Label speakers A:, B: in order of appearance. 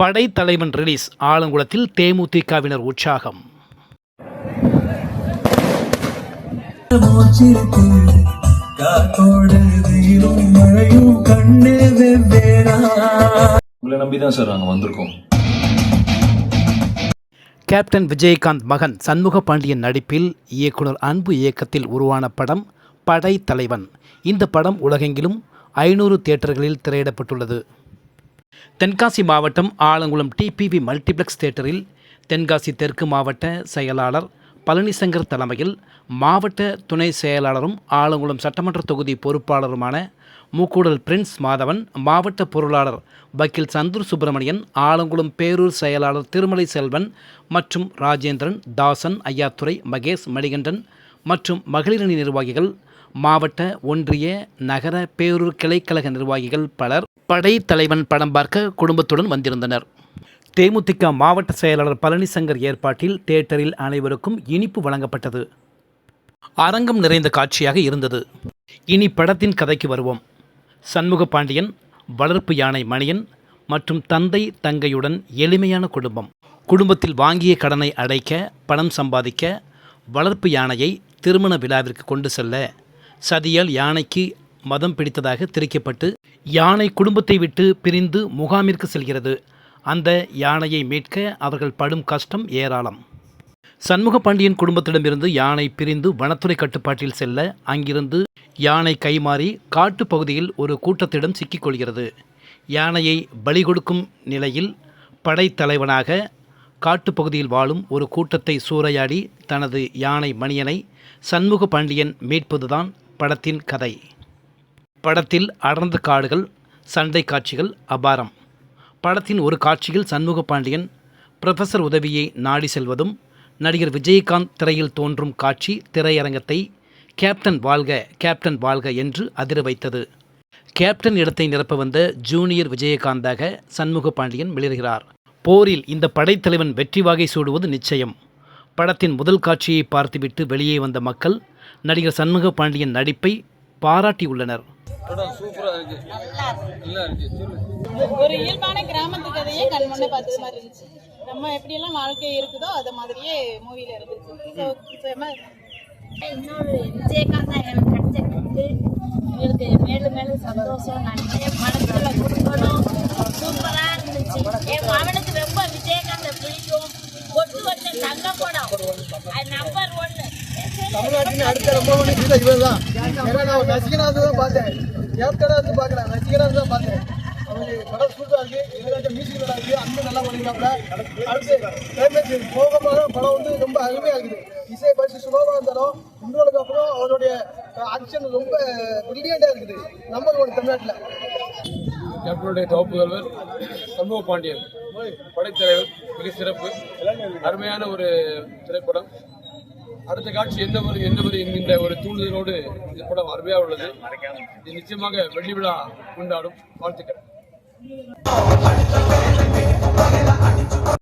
A: படைத்தலைவன் release ஆலங்குளத்தில் தேமுதிகவினர் உற்சாகம்.
B: உங்களை sir நாங்கள் வந்திருக்கோம்.
A: கேப்டன் விஜயகாந்த் மகன் சண்முக பாண்டியன் நடிப்பில் இயக்குனர் அன்பு இயக்கத்தில் உருவான படம் படைத்தலைவன். இந்த படம் உலகெங்கிலும் ஐநூறு தியேட்டர்களில் திரையிடப்பட்டுள்ளது. தென்காசி மாவட்டம் ஆலங்குளம் டிபிவி மல்டிப்ளெக்ஸ் தியேட்டரில் தென்காசி தெற்கு மாவட்ட செயலாளர் பழனிசங்கர் தலைமையில் மாவட்ட துணை செயலாளரும் ஆலங்குளம் சட்டமன்ற தொகுதி பொறுப்பாளருமான மூக்கூடல் பிரின்ஸ் மாதவன் மாவட்ட பொருளாளர் வக்கீல் சந்தூர் சுப்பிரமணியன் ஆலங்குளம் பேரூர் செயலாளர் திருமலை செல்வன் மற்றும் ராஜேந்திரன் தாசன் ஐயாத்துரை மகேஷ் மணிகண்டன் மற்றும் மகளிரணி நிர்வாகிகள் மாவட்ட ஒன்றிய நகர பேரூர் கிளைக்கழக நிர்வாகிகள் பலர் படைத்தலைவன் படம் பார்க்க குடும்பத்துடன் வந்திருந்தனர். தேமுதிக மாவட்ட செயலாளர் பழனிசங்கர் ஏற்பாட்டில் தியேட்டரில் அனைவருக்கும் இனிப்பு வழங்கப்பட்டது. அரங்கம் நிறைந்த காட்சியாக இருந்தது. இனி படத்தின் கதைக்கு வருவோம். சண்முக பாண்டியன் வளர்ப்பு யானை மணியன் மற்றும் தந்தை தங்கையுடன் எளிமையான குடும்பம். குடும்பத்தில் வாங்கிய கடனை அடைக்க பணம் சம்பாதிக்க வளர்ப்பு யானையை திருமண விழாவிற்கு கொண்டு செல்ல சதியால் யானைக்கு மதம் பிடித்ததாக திரிக்கப்பட்டு யானை குடும்பத்தை விட்டு பிரிந்து முகாமிற்கு செல்கிறது. அந்த யானையை மீட்க அவர்கள் படும் கஷ்டம் ஏராளம். சண்முக பாண்டியன் குடும்பத்திடமிருந்து யானை பிரிந்து வனத்துறை கட்டுப்பாட்டில் செல்ல அங்கிருந்து யானை கைமாறி காட்டுப் பகுதியில் ஒரு கூட்டத்திடம் சிக்கிக்கொள்கிறது யானையை பலி கொடுக்கும் நிலையில் படைத்தலைவனாக காட்டுப்பகுதியில் வாழும் ஒரு கூட்டத்தை சூறையாடி தனது யானை மணியனை சண்முக பாண்டியன் மீட்பதுதான் படத்தின் கதை. படத்தில் அடர்ந்த காடுகள் சண்டை காட்சிகள் அபாரம். படத்தின் ஒரு காட்சியில் சண்முக பாண்டியன் புரொஃபசர் உதவியை நாடி செல்வதும் நடிகர் விஜயகாந்த் திரையில் தோன்றும் காட்சி திரையரங்கத்தை கேப்டன் வாழ்க கேப்டன் வாழ்க என்று அதிர வைத்தது. கேப்டன் இடத்தை நிரப்ப வந்த ஜூனியர் விஜயகாந்தாக சண்முக பாண்டியன் மிளர்கிறார். போரில் இந்த படைத்தலைவன் வெற்றி வாகை சூடுவது நிச்சயம். படத்தின் முதல் காட்சியை பார்த்துவிட்டு வெளியே வந்த மக்கள் நடிகர் சண்முக பாண்டியன் நடிப்பை பாராட்டியுள்ளனர்
C: ஒரு இயல்பான கிராமத்து கதையே கண் முன்ன பார்த்தது மாதிரி இருந்துச்சு. நம்ம எப்படியெல்லாம் வாழ்க்கை இருக்குதோ அது மாதிரியே மூவில இருந்துச்சு.
D: இன்னொரு விஜயகாந்த் எனக்கு கிடைச்சதுக்கு எங்களுக்கு மேலும் மேலும் சந்தோஷம் நினைச்சேன்
E: தமிழ்நாட்டின் அடுத்த ரொம்ப இவர் தான் ஏன்னா நான் ரசிகனாக தான் பார்த்தேன். கேப்டனாக இருந்து பார்க்குறேன் ரசிகனாக தான் பார்த்தேன். அவருக்கு படம் சூப்பராக இருக்கு. இவராட்ட மியூசிக் நல்லா இருக்கு. அந்த நல்லா பண்ணிருக்காப்ல அடுத்து கிளைமேக்ஸ் படம் வந்து ரொம்ப அருமையாக இருக்குது. இசை பரிசு சுலபமாக இருந்தாலும் இன்னொருக்கு அப்புறம் அவருடைய ஆக்ஷன் ரொம்ப பிரில்லியண்டாக இருக்குது. நம்பர் ஒன் தமிழ்நாட்டில்.
F: கேப்டனுடைய தொகுப்புதல்வர் சண்முக பாண்டியன். படைத்தலைவர் மிக சிறப்பு அருமையான ஒரு திரைப்படம். அடுத்த காட்சி எந்த ஒரு எந்த ஒரு என்கின்ற ஒரு தூண்டுதலோடு இந்த படம் அருமையாக உள்ளது. இது நிச்சயமாக வெள்ளி விழா கொண்டாடும் வாழ்த்துக்கள்.